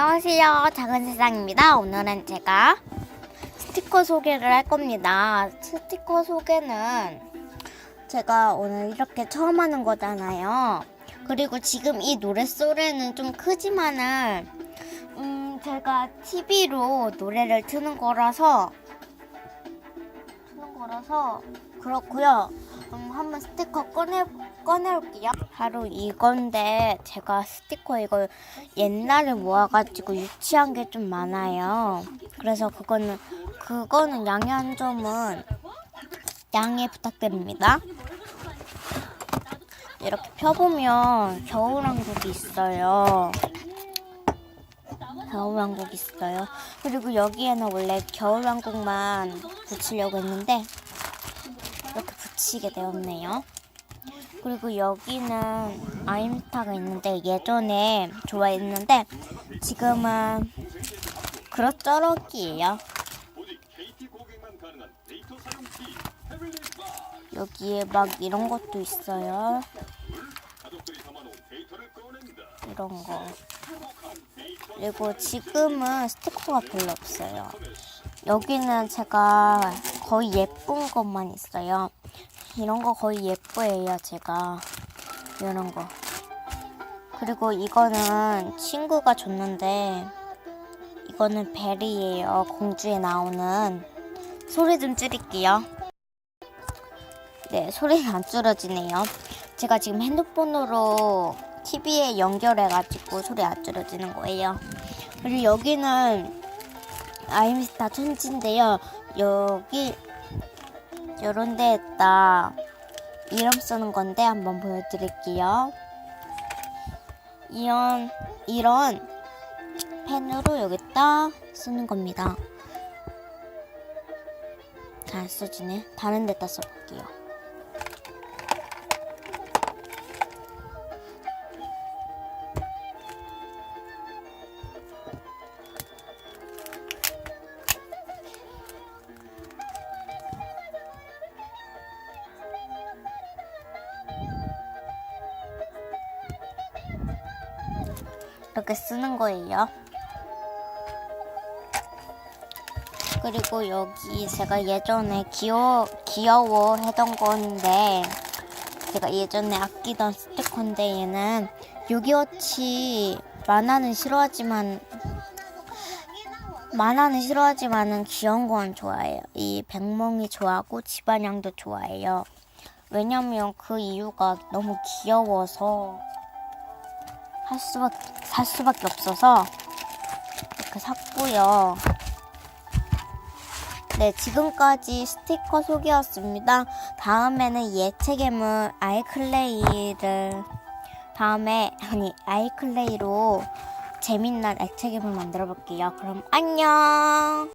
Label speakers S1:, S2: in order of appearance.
S1: 안녕하세요. 작은 세상입니다. 오늘은 제가 스티커 소개를 할 겁니다. 스티커 소개는 제가 오늘 이렇게 처음 하는 거잖아요. 그리고 지금 이 노랫소리는 좀 크지만은, 음, 제가 TV로 노래를 트는 거라서, 트는 거라서, 그렇고요 음, 한번 스티커 꺼내, 꺼내올게요. 바로 이건데, 제가 스티커 이거 옛날에 모아가지고 유치한 게 좀 많아요. 그래서 그거는, 그거는 양해 한 점은 양해 부탁드립니다. 이렇게 펴보면 겨울왕국이 있어요. 겨울왕국 있어요. 그리고 여기에는 원래 겨울왕국만 붙이려고 했는데 붙이게 되었네요. 그리고 여기는 아임스타가 있는데 예전에 좋아했는데 지금은 그럭저럭이에요. 여기에 막 이런 것도 있어요. 이런 거. 그리고 지금은 스티커가 별로 없어요. 여기는 제가 거의 예쁜 것만 있어요. 이런 거 거의 예뻐해요, 제가. 이런 거. 그리고 이거는 친구가 줬는데, 이거는 벨이에요. 공주에 나오는. 소리 좀 줄일게요. 네, 소리가 안 줄어지네요. 제가 지금 핸드폰으로 TV에 연결해가지고 소리 안 줄어지는 거예요. 그리고 여기는 아임스타 천지인데요. 여기 요런 데에다 이름 쓰는 건데 한번 보여드릴게요. 이런 이런 펜으로 여기다 쓰는 겁니다. 잘 써지네. 다른 데다 써볼게요. 이렇게 쓰는 거예요. 그리고 여기 제가 예전에 귀여, 귀여워 하던 건데, 제가 예전에 아끼던 스티커인데 얘는 요기워치 만화는 싫어하지만, 만화는 싫어하지만은 귀여운 건 좋아해요. 이 백몽이 좋아하고 집안양도 좋아해요. 왜냐면 그 이유가 너무 귀여워서 할 수밖에, 살 수밖에 없어서 이렇게 샀고요. 네, 지금까지 스티커 소개였습니다. 다음에는 예체괴물 아이클레이를 다음에 아니 아이클레이로 재밌는 액체괴물 만들어 볼게요. 그럼 안녕.